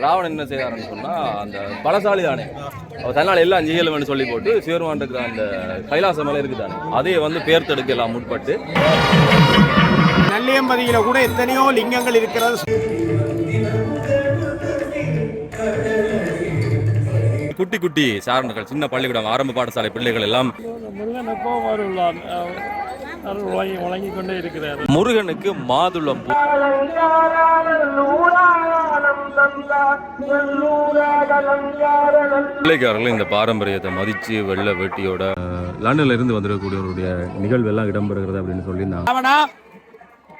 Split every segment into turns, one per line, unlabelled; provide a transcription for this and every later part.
ராவணன் என்ன செய்தாருன்னு சொன்னா அந்த பலசாலி தானே அவர் தன்னால் எல்லாம் ஜெயிலும்னு சொல்லி போட்டு சிவருமான் இருக்கிற அந்த கைலாச மலை இருக்குதானே அதே வந்து பேர்த்தெடுக்க எல்லாம் முற்பட்டு
நெல்லியம்பதியில கூட எத்தனையோ லிங்கங்கள் இருக்கிறது.
குட்டி குட்டி சாரணர்கள் சின்ன பள்ளிக்கூடம் ஆரம்ப பாடசாலை பிள்ளைகள் எல்லாம்
முருகன் எப்போ அருள் வழங்கி வழங்கி கொண்டே இருக்கிறார்.
முருகனுக்கு மாதுளம் பிள்ளைக்காரர்கள் இந்த பாரம்பரியத்தை மதிச்சு வெள்ளை வேட்டியோட லண்டன்ல இருந்து வந்திருக்கக்கூடியவருடைய நிகழ்வு எல்லாம் இடம்பெறுகிறது அப்படின்னு சொல்லியிருந்தாங்க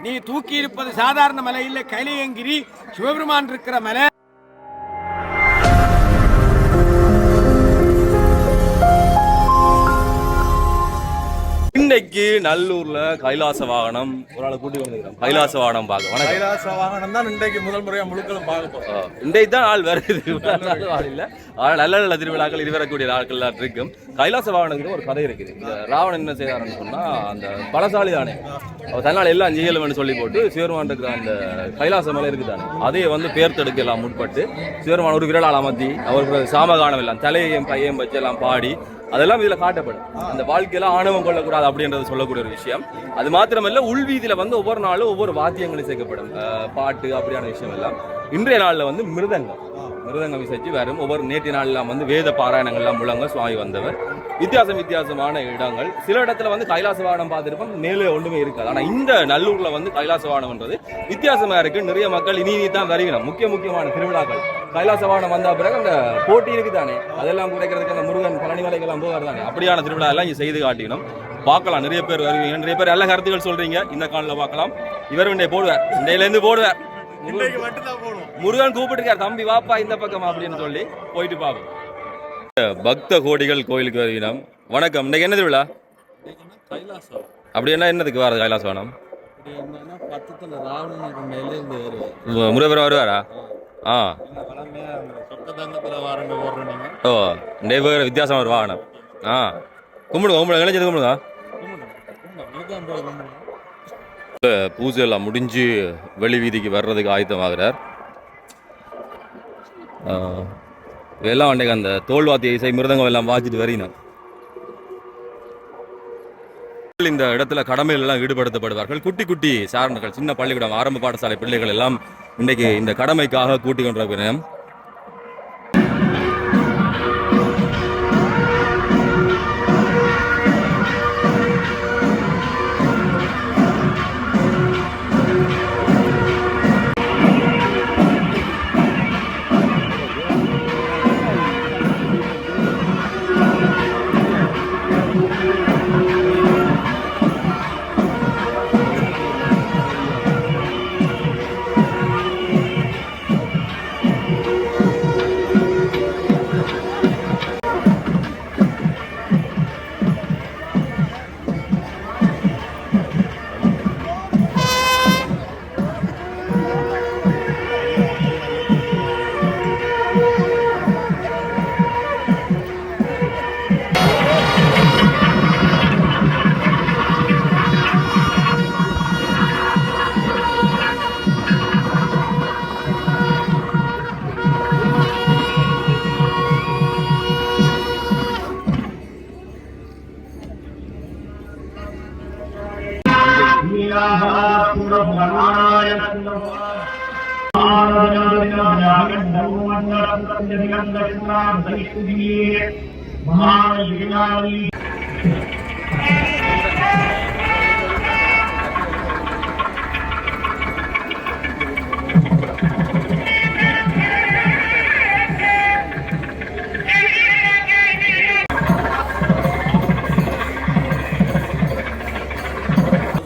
நீ தூக்கி இருப்பது சாதாரண மலை இல்ல கைலியங்கிரி சிவபெருமான் இருக்கிற மலை.
இன்னைக்கு நல்லூர்ல கைலாச வாகனம் ஒரு ஆளை கூட்டி வந்துக்கிறோம் கைலாச வாகனம் பார்க்க. வணக்கம்.
கைலாச வாகனம் தான் இன்றைக்கு முதல் முறையா முழுக்களும் பார்க்க போறோம்.
இன்றைக்கு தான் ஆள் வருது ஆள் நல்ல நல்ல திருவிழாக்கள் இது வரக்கூடிய நாட்கள்லாம் இருக்கும். கைலாச வாகனத்துக்கு ஒரு கதை இருக்குது. இந்த ராவணன் என்ன செய்தாருன்னு சொன்னால் அந்த பலசாலி தானே. அவர் தன்னால் எல்லாம் ஜெயிலும்னு சொல்லி போட்டு சிவருமான் இருக்கிற அந்த கைலாச மலை இருக்குதானே அதையே வந்து பேர்த்தெடுக்க எல்லாம் முற்பட்டு சிவருமான் ஒரு விரலால் அமர்த்தி அவருக்கு சாமகானம் எல்லாம் தலையையும் பையன் வச்சு எல்லாம் பாடி அதெல்லாம் இதில் காட்டப்படும். அந்த வாழ்க்கையில ஆணவம் கொள்ளக்கூடாது அப்படின்றது சொல்லக்கூடிய ஒரு விஷயம். அது மாத்திரமல்ல உள்வீதியில் வந்து ஒவ்வொரு நாளும் ஒவ்வொரு வாத்தியங்களும் சேர்க்கப்படும். பாட்டு அப்படியான விஷயம் எல்லாம். இன்றைய நாளில் வந்து மிருதங்கம். மிருதங்கம் விசைச்சு வரும். ஒவ்வொரு நேற்று நாள்லாம் வந்து வேத பாராயணங்கள்லாம் முழங்க சுவாமி வந்தவர். வித்தியாசம் வித்தியாசமான இடங்கள். சில இடத்துல வந்து கைலாச வாகனம் பார்த்துருப்போம். மேலே ஒன்றுமே இருக்காது. ஆனால் இந்த நல்லூரில் வந்து கைலாச வாகனம்ன்றது வித்தியாசமாக இருக்குது நிறைய மக்கள் இனி இனி தான் வருகிறோம் முக்கிய முக்கியமான திருவிழாக்கள். கைலாச வாகனம் வந்த பிறகு அந்த போட்டி இருக்குதானே? அதெல்லாம் குறைக்கிறதுக்கு அந்த முருகன் பழனி மலைக்கெல்லாம் போவார் தானே அப்படியான திருவிழா எல்லாம் இங்கே செய்து காட்டிக்கணும் பார்க்கலாம். நிறைய பேர் வருவீங்க. நிறைய பேர் நல்ல கருத்துக்கள் சொல்கிறீங்க இந்த காலில் பார்க்கலாம். இவர் இன்றைய போடுவார். இன்றையிலேருந்து போடுவார். முருகன் கூப்பிட்டுருக்கார். தம்பி வாப்பா இந்த பக்கம் அப்படின்னு சொல்லி. போயிட்டு பாப்போம் பக்த கோடிகள் கோயிலுக்கு வருகிறோம் வணக்கம். இன்னைக்கு என்ன திருவிழா?
கைலாசம்
அப்படி என்ன என்னதுக்கு வரது கைலாசவானம்? முருகபுரம் வருவாரா? ஆ. ஓ இந்த வேறு வித்தியாசமான ஒரு வாகனம். ஆ. கும்பிடுங்க கும்பிடுங்க. இளைஞது கும்பிடுங்க. பூஜை எல்லாம் முடிஞ்சு வெளி வீதிக்கு வர்றதுக்கு ஆயத்தமாகிறார். எல்லாம் அன்றைக்கு அந்த தோல்வாத்திய இசை மிருதங்கம் எல்லாம் வாசிட்டு வரீங்க இந்த இடத்துல கடமையில் எல்லாம் ஈடுபடுத்தப்படுவார்கள். குட்டி குட்டி சாரணர்கள் சின்ன பள்ளிக்கூடம் ஆரம்ப பாடசாலை பிள்ளைகள் எல்லாம் இன்னைக்கு இந்த கடமைக்காக கூட்டிக் கொண்டிருக்கிறேன்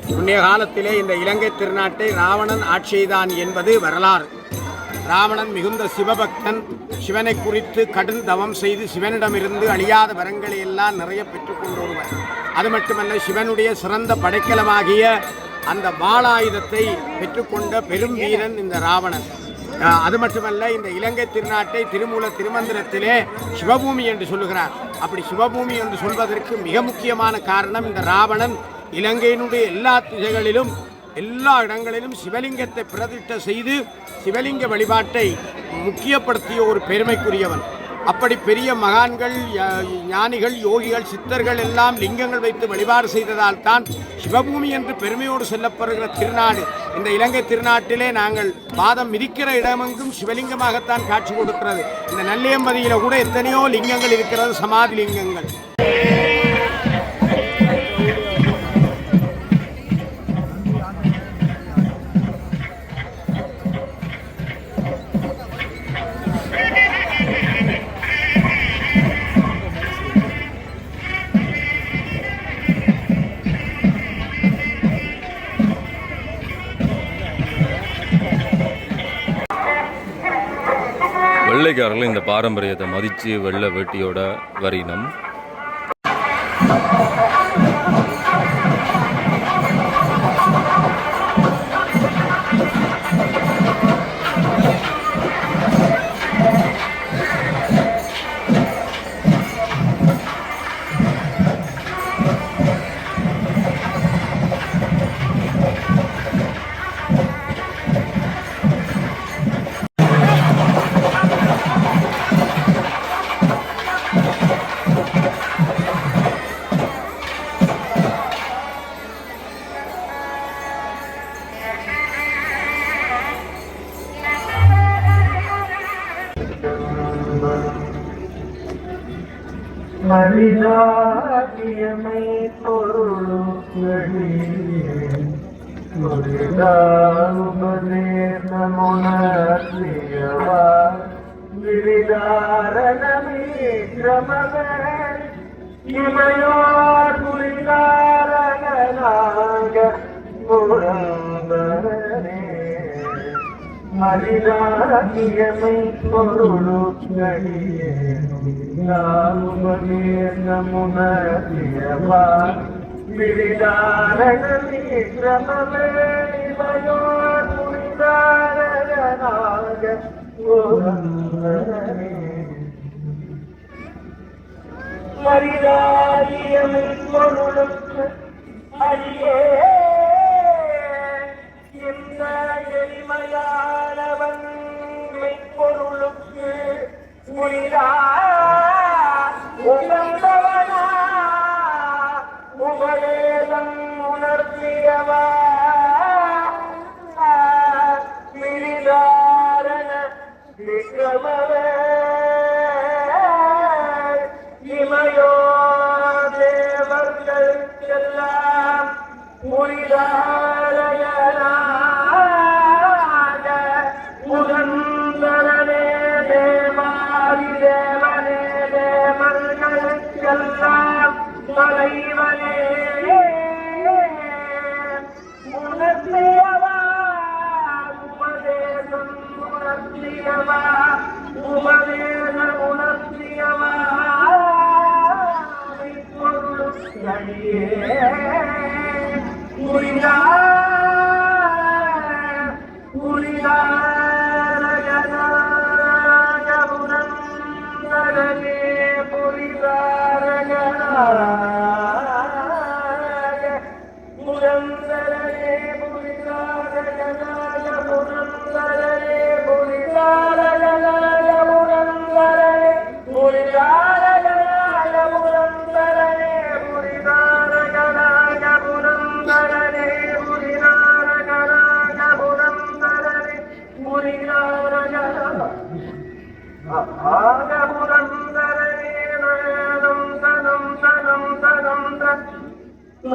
முன்னைய காலத்திலே இந்த இலங்கை திருநாட்டை ராவணன் ஆட்சிதான் என்பது வரலாறு. ராவணன் மிகுந்த சிவபக்தன் சிவனை குறித்து கடும் தவம் செய்து சிவனிடமிருந்து அழியாத வரங்களை எல்லாம் நிறைய பெற்றுக்கொண்டு வருவர் அது மட்டுமல்ல சிவனுடைய சிறந்த படைக்கலமாகிய அந்த வாளாயுதத்தை பெற்றுக்கொண்ட பெரும் வீரன் இந்த ராவணன். அது மட்டுமல்ல இந்த இலங்கை திருநாட்டை திருமூல திருமந்திரத்திலே சிவபூமி என்று சொல்லுகிறார். அப்படி சிவபூமி என்று சொல்வதற்கு மிக முக்கியமான காரணம் இந்த ராவணன் இலங்கையினுடைய எல்லா திசைகளிலும் எல்லா இடங்களிலும் சிவலிங்கத்தை பிரதிஷ்ட செய்து சிவலிங்க வழிபாட்டை முக்கியப்படுத்திய ஒரு பெருமைக்குரியவன். அப்படி பெரிய மகான்கள் ஞானிகள் யோகிகள் சித்தர்கள் எல்லாம் லிங்கங்கள் வைத்து வழிபாடு செய்ததால் தான் சிவபூமி என்று பெருமையோடு சொல்லப்படுகிற திருநாடு. இந்த இலங்கை திருநாட்டிலே நாங்கள் பாதம் மிதிக்கிற இடமெங்கும் சிவலிங்கமாகத்தான் காட்சி கொடுக்கிறது. இந்த நல்லியம்பதியில் கூட எத்தனையோ லிங்கங்கள் இருக்கிறது சமாதி லிங்கங்கள்
வெள்ளைக்காரர்கள் இந்த பாரம்பரியத்தை மதித்து வெள்ளை வேட்டியோட வரினம்.
வழிதாரியமை பொருளுபதேசமுனர்த்தியவா விரிதாரணமே கிரமகள் இமையோர் புரிதாரணனாக முரம்பரே மரிதாரியமை பொருளோ மரியாதையொழுக்கு அடியே இந்த எளிமையானவன் மெய்ப்பொருளுக்கு முனிதா உகந்தவனா உபவேதம் உணர்த்தியவா மிரிதாரண விக்ரமவே இமயோ தேவர்களுக்கெல்லாம் புரிதா தலைவனே உணர்த்தியவா உபதேசம் உணர்த்தியவா உபதேசம் உணர்த்தியவா புரிதா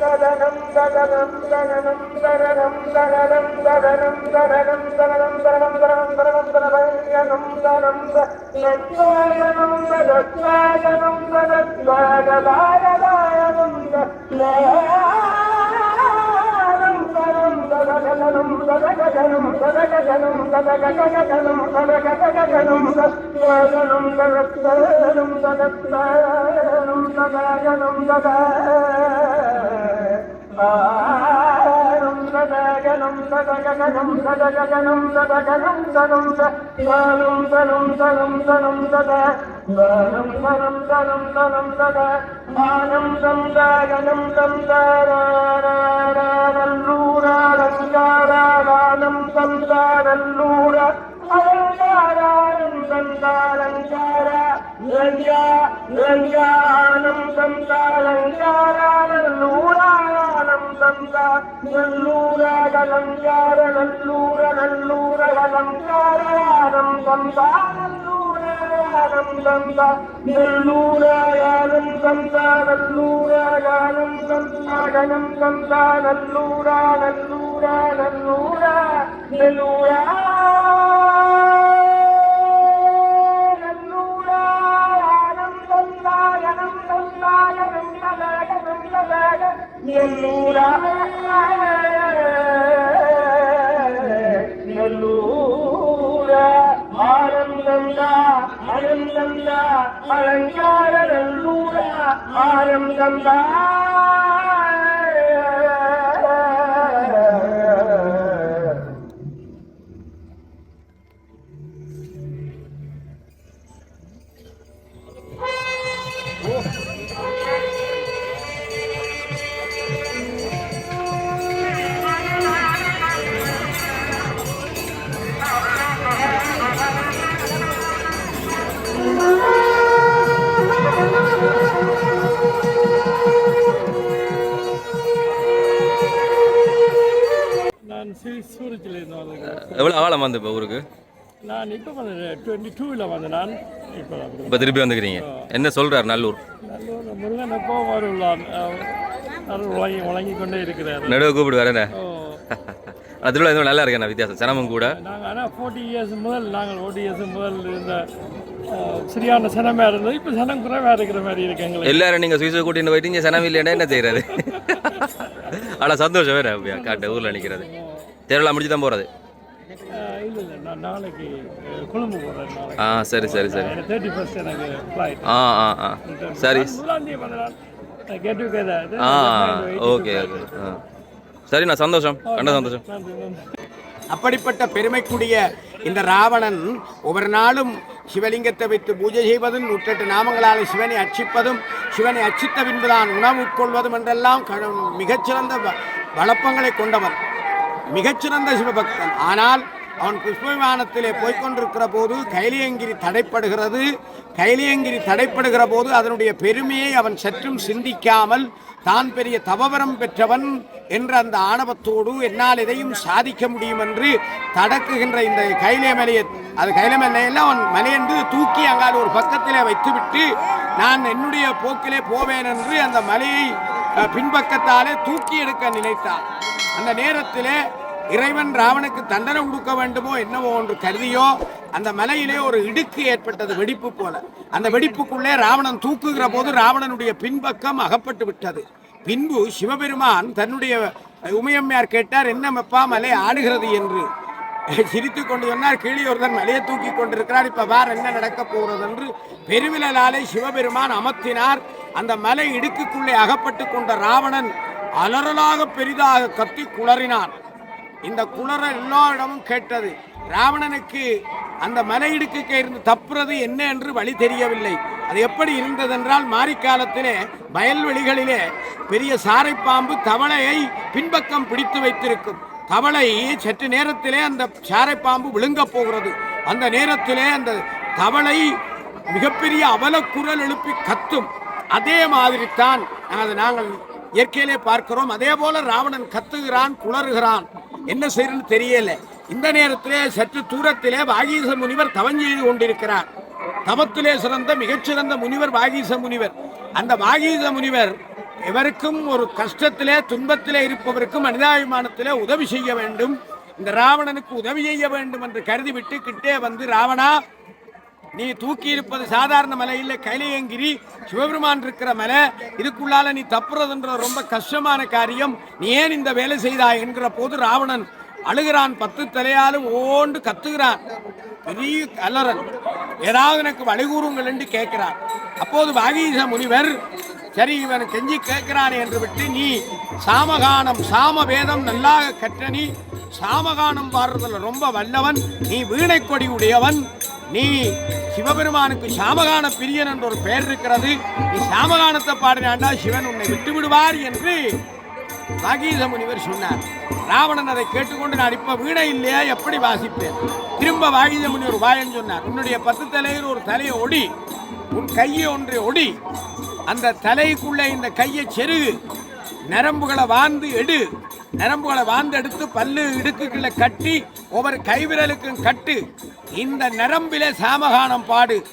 గగనం గగనం గగనం గగనం గగనం சதகனம் சதகனம் சதகனம் சதாயனம் சதஸ்ராகனம் சதகனம் சதகனம் சதகனம் சதகனம் சதகனம் நம் சதகனம் தனம் தனம் தனம் தனம் சதானம் நல்லூரலங்கார நல்லூர நல்லூர அலங்காரம் தந்தா நல்லூரம் தந்தா நெல்லூராயானம் தந்தா நல்லூராயானம் தந்தா கணம் தந்தா நல்லூரா நல்லூரா நல்லூரா நெல்லூரா ததத்வாகனம் ததத்வாகதாயதாயனம் ததனம் ததனம்
நான்
எவ்வளோ ஆழம் வந்து இப்போ ஊருக்கு?
நான் இப்போ வந்து டுவெண்ட்டி டூவில் வந்து நான். இப்போ
திருப்பி வந்துக்கிறீங்க. என்ன சொல்கிறார் நல்லூர்?
நல்ல முருகன் எப்போ வருள்ளான் அருள் வழங்கி வழங்கி கொண்டே இருக்கிறார்.
நடுவே
ஓ.
ஆனால் திருவிழா எதுவும் நல்லா இருக்கு? வித்தியாசம்? சிரமம் கூட?
நாங்கள் ஆனால் ஃபோர்ட்டி இயர்ஸ் முதல் நாங்கள் ஃபோர்ட்டி இயர்ஸ் முதல் இருந்த சரியான சனமாக இருந்தது. இப்போ சனம் குறைவாக இருக்கிற மாதிரி இருக்கு எங்களுக்கு.
எல்லாரும் நீங்கள் சுவிஸை கூட்டின்னு போயிட்டு இங்கே சனம் இல்லைன்னா என்ன செய்யறது? ஆனால் சந்தோஷம் வேற காட்டு ஊரில் நிற்கிறது திருவிழா முடிச்சு தான் போகிறது ஆ சரி சரி சரி. ஆ ஆ ஆ. சரி. ஆ ஓகே ஓகே ஆ. சரி நான் சந்தோஷம். கண்ட சந்தோஷம்.
அப்படிப்பட்ட பெருமைக்குரிய இந்த ராவணன் ஒவ்வொரு நாளும் சிவலிங்கத்தை வைத்து பூஜை செய்வதும் நூற்றெட்டு நாமங்களால் சிவனை அர்ச்சிப்பதும் சிவனை அர்ச்சித்த பின்புதான் உணவு உட்கொள்வதும் என்றெல்லாம் மிகச்சிறந்த வ- வழப்பங்களை கொண்டவன் மிகச்சிறந்த சிவபக்தன். ஆனால் அவன் புஷ்ப போய்கொண்டிருக்கிற போது கைலியங்கிரி தடைப்படுகிறது. கைலியங்கிரி தடைப்படுகிற போது அதனுடைய பெருமையை அவன் சற்றும் சிந்திக்காமல் தான் பெரிய தவவரம் பெற்றவன் என்ற அந்த ஆணவத்தோடு என்னால் எதையும் சாதிக்க முடியும் என்று தடக்குகின்ற இந்த கைலே மலையை அது கைலே மலையெல்லாம் அவன் மலையென்று தூக்கி அங்கால் ஒரு பக்கத்திலே வைத்துவிட்டு நான் என்னுடைய போக்கிலே போவேன் என்று அந்த மலையை பின்பக்கத்தாலே தூக்கி எடுக்க நினைத்தான் அந்த நேரத்திலே இறைவன் ராவனுக்கு தண்டனை கொடுக்க வேண்டுமோ என்னவோ ஒன்று கருதியோ அந்த மலையிலே ஒரு இடுக்கு ஏற்பட்டது வெடிப்பு போல. அந்த வெடிப்புக்குள்ளே ராவணன் தூக்குகிற போது ராவணனுடைய பின்பக்கம் அகப்பட்டு விட்டது. பின்பு சிவபெருமான் தன்னுடைய உமையம்மையார் கேட்டார் என்ன மெப்பா மலை ஆடுகிறது? என்று. சிரித்து கொண்டு சொன்னார் கீழே ஒருத்தன் மலையை தூக்கி கொண்டிருக்கிறார் இப்ப வார் என்ன நடக்க போகிறது என்று பெருவிழலாலே சிவபெருமான் அமர்த்தினார். அந்த மலை இடுக்குக்குள்ளே அகப்பட்டு கொண்ட ராவணன் அலறலாக பெரிதாக கத்தி குளறினான். இந்த குளற எல்லா இடமும் கேட்டது. ராவணனுக்கு அந்த மலை இடுக்குக்கு இருந்து தப்புறது என்ன என்று வழி தெரியவில்லை. அது எப்படி இருந்ததென்றால் மாரிக்காலத்திலே வயல்வெளிகளிலே பெரிய சாரைப்பாம்பு தவளையை பின்பக்கம் பிடித்து வைத்திருக்கும். தவளை சற்று நேரத்திலே அந்த சாரைப்பாம்பு விழுங்க போகிறது. அந்த நேரத்திலே அந்த தவளை மிகப்பெரிய அவலக்குரல் எழுப்பி கத்தும். அதே மாதிரி தான் அது நாங்கள் இயற்கையிலே பார்க்கிறோம். அதே போல ராவணன் கத்துகிறான் குளறுகிறான். என்ன செய்யணும்னு தெரியல. இந்த நேரத்திலே சற்று தூரத்திலே வாகீச முனிவர் தவம் செய்து கொண்டிருக்கிறார். தவத்திலே சிறந்த மிகச்சிறந்த முனிவர் வாகீச முனிவர். அந்த வாகீச முனிவர் எவருக்கும் ஒரு கஷ்டத்திலே துன்பத்திலே இருப்பவருக்கும் மனிதாபிமானத்திலே உதவி செய்ய வேண்டும். இந்த ராவணனுக்கு உதவி செய்ய வேண்டும் என்று கருதிவிட்டு கிட்டே வந்து ராவணா நீ தூக்கி இருப்பது சாதாரண மலை இல்லை. கைலையங்கிரி சிவபெருமான் இருக்கிற மலை. இதுக்குள்ளால நீ தப்புறதுன்ற ரொம்ப கஷ்டமான காரியம். நீ ஏன் இந்த வேலை செய்தாய்? என்கிற போது ராவணன் அழுகிறான். பத்து தலையாலும் ஓண்டு கத்துகிறான். பெரிய கலரன் ஏதாவது எனக்கு வழிகூறுங்கள் என்று கேட்கிறார் அப்போது வாகீச முனிவர் சரி இவன் கெஞ்சி கேட்கிறானே என்று விட்டு நீ சாமகானம் சாம வேதம் நல்லாக கற்ற நீ சாமகானம் பாடுறதுல ரொம்ப வல்லவன் நீ வீணை கொடி உடையவன் நீ சிவபெருமானுக்கு சாமகான பிரியன் என்ற ஒரு பெயர் இருக்கிறது நீ சாமகானத்தை பாடினாண்டா சிவன் உன்னை விட்டு விடுவார் என்று வாகீச முனிவர் சொன்னார். ராவணன் அதை கேட்டுக்கொண்டு நான் இப்ப வீணை இல்லையா? எப்படி வாசிப்பேன்? திரும்ப வாகீச முனிவர் வாயன் சொன்னார். உன்னுடைய பத்து தலையில் ஒரு தலையை ஒடி உன் கையை ஒன்றை ஒடி அந்த தலைக்குள்ள இந்த கையை செருகு. நரம்புகளை வாழ்ந்து எடு. நரம்புகளை வாழ்ந்து எடுத்து பல்லு இடுக்குகளை கட்டி ஒவ்வொரு கைவிரலுக்கும் கட்டு. இந்த நரம்பிலே சாமகானம் பாடு.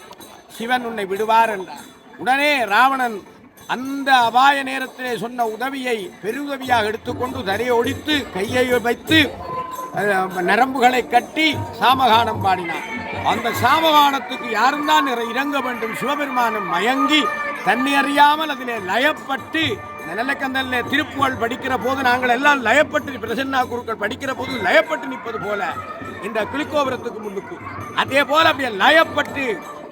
சிவன் உன்னை விடுவார் என்றார். உடனே ராவணன் அந்த அபாய நேரத்திலே சொன்ன உதவியை பெருதவியாக எடுத்துக்கொண்டு தரையை ஒடித்து கையை வைத்து நரம்புகளை கட்டி சாமகானம் பாடினார். அந்த சாமகானத்துக்கு யாருந்தான் இற- இறங்க வேண்டும். சிவபெருமானும் மயங்கி தன்னை அறியாமல் அதிலே லயப்பட்டு இந்த நல்லக்கந்தல்ல திருப்புகழ் படிக்கிற போது நாங்கள் எல்லாம் லயப்பட்டு பிரசன்னா குருக்கள் படிக்கிற போது லயப்பட்டு நிற்பது போல இந்த கிளிக்கோபுரத்துக்கு முன்னுக்கு. அதே போல அப்படியே லயப்பட்டு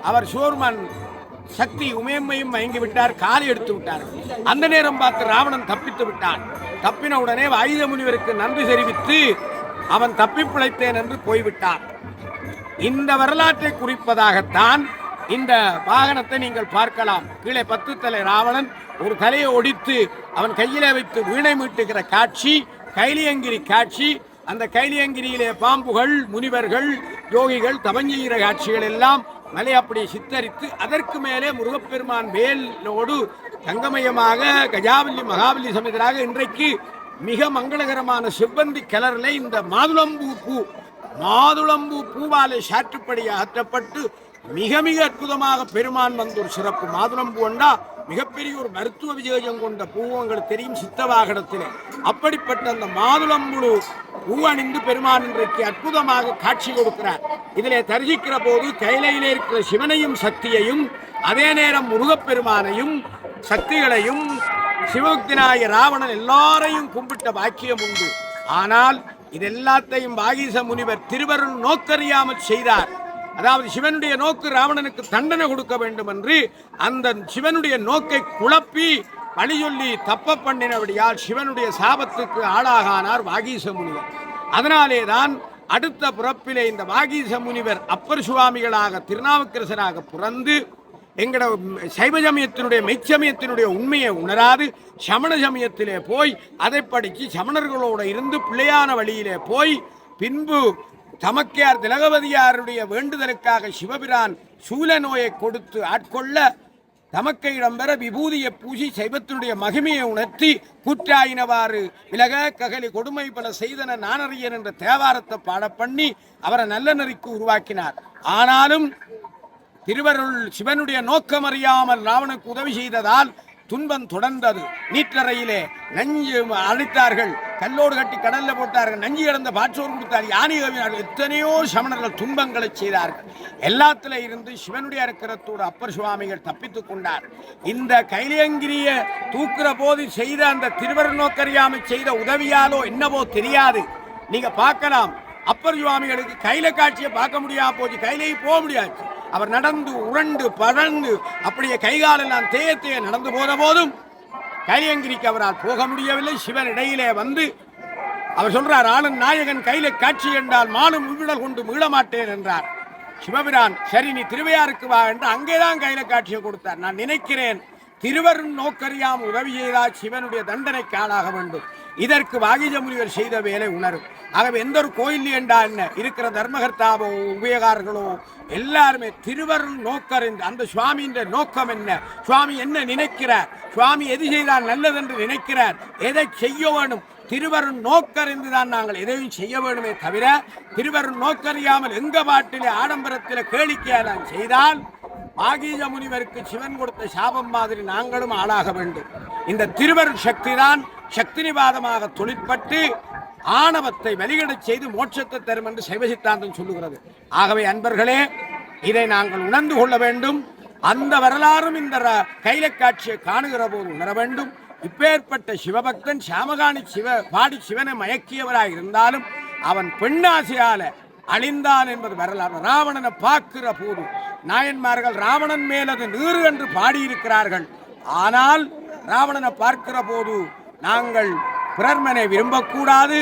அவர் சோர்மன் சக்தி உமேமையும் மயங்கி விட்டார் காலை எடுத்து விட்டார். அந்த நேரம் பார்த்து ராவணன் தப்பித்து விட்டான். தப்பின உடனே ஆயுத முனிவருக்கு நன்றி தெரிவித்து அவன் தப்பி பிழைத்தேன் என்று போய்விட்டான். இந்த வரலாற்றை குறிப்பதாகத்தான் இந்த வாகனத்தை நீங்கள் பார்க்கலாம். கீழே பத்து தலை ராவணன் ஒரு தலையை ஒடித்து அவன் கையிலே வைத்து வீணை மீட்டுகிற காட்சி கைலியங்கிரி காட்சி. அந்த கைலியங்கிரியிலே பாம்புகள் முனிவர்கள் யோகிகள் தவஞ்சுகிற காட்சிகள் எல்லாம் மலை அப்படி சித்தரித்து அதற்கு மேலே முருகப்பெருமான் வேலோடு தங்கமயமாக கஜாவல்லி மகாபலி சமேதராக இன்றைக்கு மிக மங்களகரமான செவ்வந்தி கலரில் இந்த மாதுளம்பூ பூ மாதுளம்பூ பூவாலை சாற்றுப்படி அகற்றப்பட்டு மிக மிக அற்புதமாக பெருமான் வந்து ஒரு சிறப்பு மாதுளம்பூ ஒண்டா மிகப்பெரிய ஒரு மருத்துவ விஜயம் கொண்ட பூ உங்களுக்கு தெரியும் சித்தவாகனத்திலே. அப்படிப்பட்ட அந்த மாதுளம்புழு பூ அணிந்து பெருமான் இன்றைக்கு அற்புதமாக காட்சி கொடுக்கிறார். இதிலே தரிசிக்கிற போது கைலையிலே இருக்கிற சிவனையும் சக்தியையும் அதே நேரம் முருகப்பெருமானையும் சக்திகளையும் சிவபக்தினாய ராவணன் எல்லாரையும் கும்பிட்ட பாக்கியம் உண்டு. ஆனால் இது எல்லாத்தையும் வாகீச முனிவர் திருவருள் நோக்கறியாமல் செய்தார். அதாவது சிவனுடைய நோக்கு ராவணனுக்கு தண்டனை கொடுக்க வேண்டும் என்று அந்த சிவனுடைய நோக்கை குழப்பி பழியொல்லி தப்ப பண்ணினபடியால் சிவனுடைய சாபத்துக்கு ஆளாகானார் வாகீச முனிவர். அதனாலே தான் அடுத்த பிறப்பிலே இந்த வாகீச முனிவர் அப்பர் சுவாமிகளாக திருநாவுக்கரசராக பிறந்து எங்கட சைவ சமயத்தினுடைய மெய்ச்சமயத்தினுடைய உண்மையை உணராது சமண சமயத்திலே போய் அதை படித்து சமணர்களோடு இருந்து பிள்ளையான வழியிலே போய் பின்பு தமக்கையார் திலகவதியாருடைய வேண்டுதலுக்காக சிவபிரான் சூல நோயை கொடுத்து ஆட்கொள்ள தமக்கையிடம் பெற விபூதியை பூசி சைவத்தினுடைய மகிமையை உணர்த்தி கூற்றாயினவாறு விலக ககலி கொடுமை பல செய்தன நானறியன் என்ற தேவாரத்தை பாட பண்ணி அவரை நல்ல நெறிக்கு உருவாக்கினார். ஆனாலும் திருவருள் சிவனுடைய நோக்கம் அறியாமல் ராவனுக்கு உதவி செய்ததால் துன்பம் தொடர்ந்தது. நீற்றறையிலே நஞ்சு அழித்தார்கள். கல்லோடு கட்டி கடல்ல போட்டார்கள். நஞ்சு கிடந்த பாட்சோர் கொடுத்தார். யானை கவினார்கள் எத்தனையோ சமணர்கள் துன்பங்களை செய்தார்கள். எல்லாத்துல இருந்து சிவனுடைய இருக்கிறத்தோடு அப்பர் சுவாமிகள் தப்பித்துக் கொண்டார். இந்த கைலியங்கிரிய தூக்குற போது செய்த அந்த திருவர் நோக்கறியாமை செய்த உதவியாலோ என்னவோ தெரியாது. நீங்க பார்க்கலாம். அப்பர் சுவாமிகளுக்கு கையில காட்சியை பார்க்க முடியாம போச்சு. கையிலேயே போக முடியாது. அவர் நடந்து உரண்டு பறந்து அப்படியே கைகாலெல்லாம் தேய தேய நடந்து போன போதும் கையங்கிரிக்கு அவரால் போக முடியவில்லை. சிவன் இடையிலே வந்து அவர் சொல்றார் ஆளும் நாயகன் கையில காட்சி என்றால் மானும் உள்விடல் கொண்டு மீளமாட்டேன் என்றார். சிவபிரான் சரி நீ திருவையாருக்கு வா என்று அங்கேதான் கையில காட்சியை கொடுத்தார். நான் நினைக்கிறேன் திருவரும் நோக்கறியாம் உதவி செய்தால் சிவனுடைய தண்டனைக்கு ஆளாக வேண்டும். இதற்கு வாகிஜ முனிவர் செய்த வேலை உணரும் ஆகவே எந்த ஒரு கோயில் என்றா என்ன? இருக்கிற தர்மகர்த்தாவோ உபயகாரர்களோ எல்லாருமே திருவருள் நோக்கறிந்து அந்த சுவாமியின் நோக்கம் என்ன? சுவாமி என்ன நினைக்கிறார்? சுவாமி எது செய்தால் நல்லதென்று நினைக்கிறார்? எதை செய்ய வேணும்? திருவருள் நோக்கறிந்து தான் நாங்கள் எதையும் செய்ய வேண்டுமே தவிர திருவருள் நோக்கறியாமல் எங்க பாட்டிலே ஆடம்பரத்தில் கேளிக்கையால் செய்தால் பாகீஜ முனிவருக்கு சிவன் கொடுத்த சாபம் மாதிரி நாங்களும் ஆளாக வேண்டும். இந்த திருவருள் சக்தி தான் சக்தினிவாதமாக தொழிற்பட்டு ஆணவத்தை வெளியிடச் செய்து மோட்சத்தை தரும் என்று சைவ சித்தாந்தம் சொல்லுகிறது. ஆகவே அன்பர்களே இதை நாங்கள் உணர்ந்து கொள்ள வேண்டும். அந்த வரலாறும் இந்த கைல காட்சியை காணுகிற போது உணர வேண்டும். இப்பேற்பட்ட சிவபக்தன் சாமகாணி சிவ பாடி சிவனை மயக்கியவராக இருந்தாலும் அவன் பெண்ணாசையால அழிந்தான் என்பது வரலாறு. ராவணனை பார்க்கிற போது நாயன்மார்கள் ராவணன் மேலது அது நீறு என்று பாடியிருக்கிறார்கள். ஆனால் ராவணனை பார்க்கிற போது நாங்கள் பிறர்மனை விரும்பக்கூடாது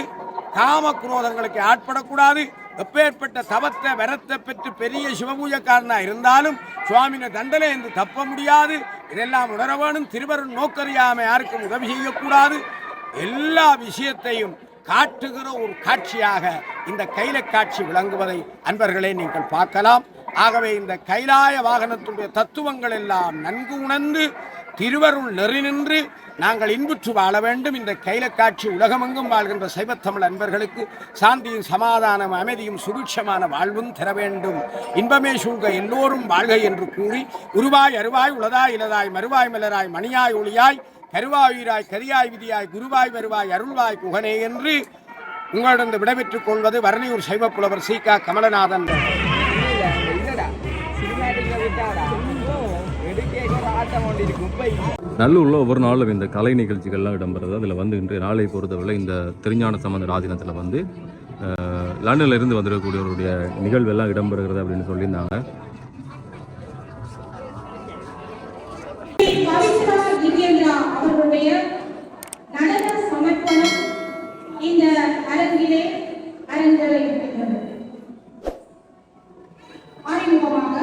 காம குரோதங்களுக்கு ஆட்படக்கூடாது. எப்பேற்பட்ட தவத்தை வரத்தை பெற்று பெரிய சிவபூஜக்காரனா இருந்தாலும் சுவாமின தண்டனை என்று தப்ப முடியாது. இதெல்லாம் உணர வேணும் திருவருள் நோக்கறியாமை யாருக்கும் உதவி செய்யக்கூடாது. எல்லா விஷயத்தையும் காட்டுகிற ஒரு காட்சியாக இந்த கைல காட்சி விளங்குவதை அன்பர்களே நீங்கள் பார்க்கலாம். ஆகவே இந்த கைலாய வாகனத்துடைய தத்துவங்கள் எல்லாம் நன்கு உணர்ந்து திருவருள் நெறி நின்று நாங்கள் இன்புற்று வாழ வேண்டும். இந்த கைலக்காட்சி உலகமெங்கும் வாழ்கின்ற சைவத்தமிழ் அன்பர்களுக்கு சாந்தியும் சமாதானம் அமைதியும் சுபிட்சமான வாழ்வும் தர வேண்டும். இன்பமே சூழ்க எல்லோரும் வாழ்க என்று கூறி உருவாய் அருவாய் உளதாய் இலதாய் மறுவாய் மலராய் மணியாய் ஒளியாய் கருவாயுராய் கரியாய் விதியாய் குருவாய் வருவாய் அருள்வாய் குகனே என்று உங்களிடம் விடைபெற்றுக் கொள்வது வரணியூர் சைவப்புலவர் சீகா கமலநாதன்.
நல்லூரில் ஒவ்வொரு நாளும் இந்த கலை நிகழ்ச்சிகள்லாம் இடம்பெறது. அதில் வந்து இன்றைய நாளை பொறுத்தவரை இந்த திருஞான சம்பந்த ஆதீனத்தில் வந்து லண்டனில் லண்டன்ல இருந்து வந்திருக்கக்கூடியவருடைய நிகழ்வெல்லாம் இடம்பெறுகிறது அப்படின்னு சொல்லியிருந்தாங்க.
அவர்களுடைய நடன சமர்ப்பணம் இந்த அரங்கிலே அறிமுகமாக